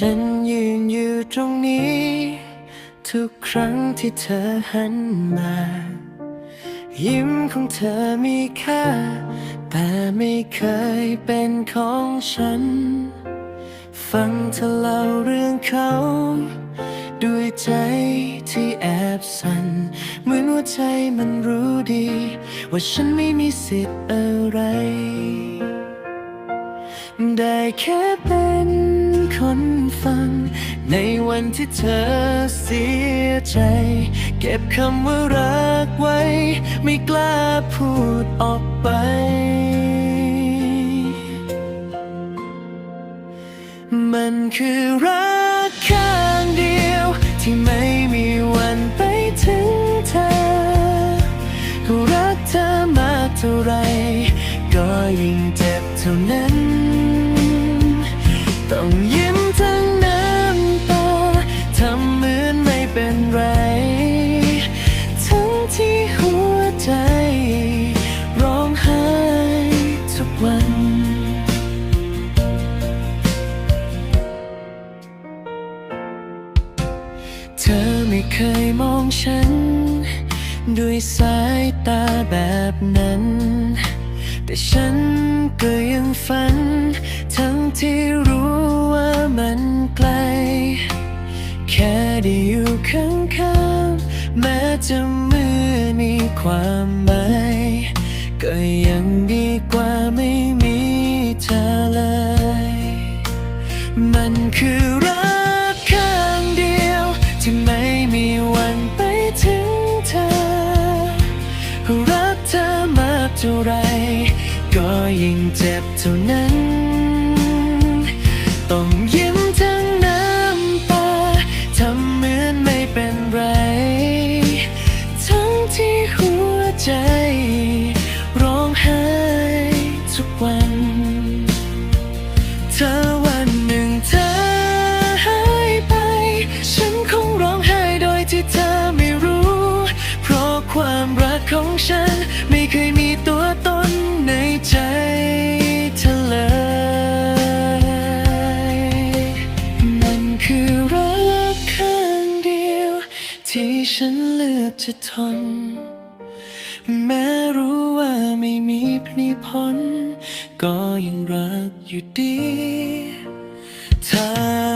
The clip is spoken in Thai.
ฉันยืนอยู่ตรงนี้ ทุกครั้งที่เธอหันมา ยิ้มของเธอมีค่า แต่ไม่เคยเป็นของฉัน ฟังเธอเล่าเรื่องเขา ด้วยใจที่แอบสั่นเหมือนหัวใจมันรู้ดี ว่าฉันไม่มีสิทธิ์อะไร ได้แค่เป็นคนฟัง ในวันที่เธอเสียใจ เก็บคำว่ารักไว้ ไม่กล้าพูดออกไป มันคือรักข้างเดียว ที่ไม่มีวันไปถึงเธอ ก็รักเธอมากเท่าไร ก็ยิ่งเจ็บเท่านั้น เคยมองฉัน ด้วยสายตาแบบนั้น แต่ฉันก็ยังฝัน ทั้งที่รู้ว่ามันไกล แค่ได้อยู่ข้างๆแม้จะมือมีความหมายก็ยัง เท่าไร ก็ยิ่งเจ็บเท่านั้น ต้องยิ้มทั้งน้ำตาทำเหมือนไม่เป็นไร ทั้งที่หัวใจ ร้องไห้ทุกวันเธอวันหนึ่งเธอหายไป ฉันคงร้องไห้โดยที่เธอไม่รู้ เพราะความรักของฉันไม่ เคยมีตัวตนในใจเธอเลย มันคือรักข้างเดียว ที่ฉันเลือกจะทน แม้รู้ว่าไม่มีพนิพนก็ยังรักอยู่ดีถ้า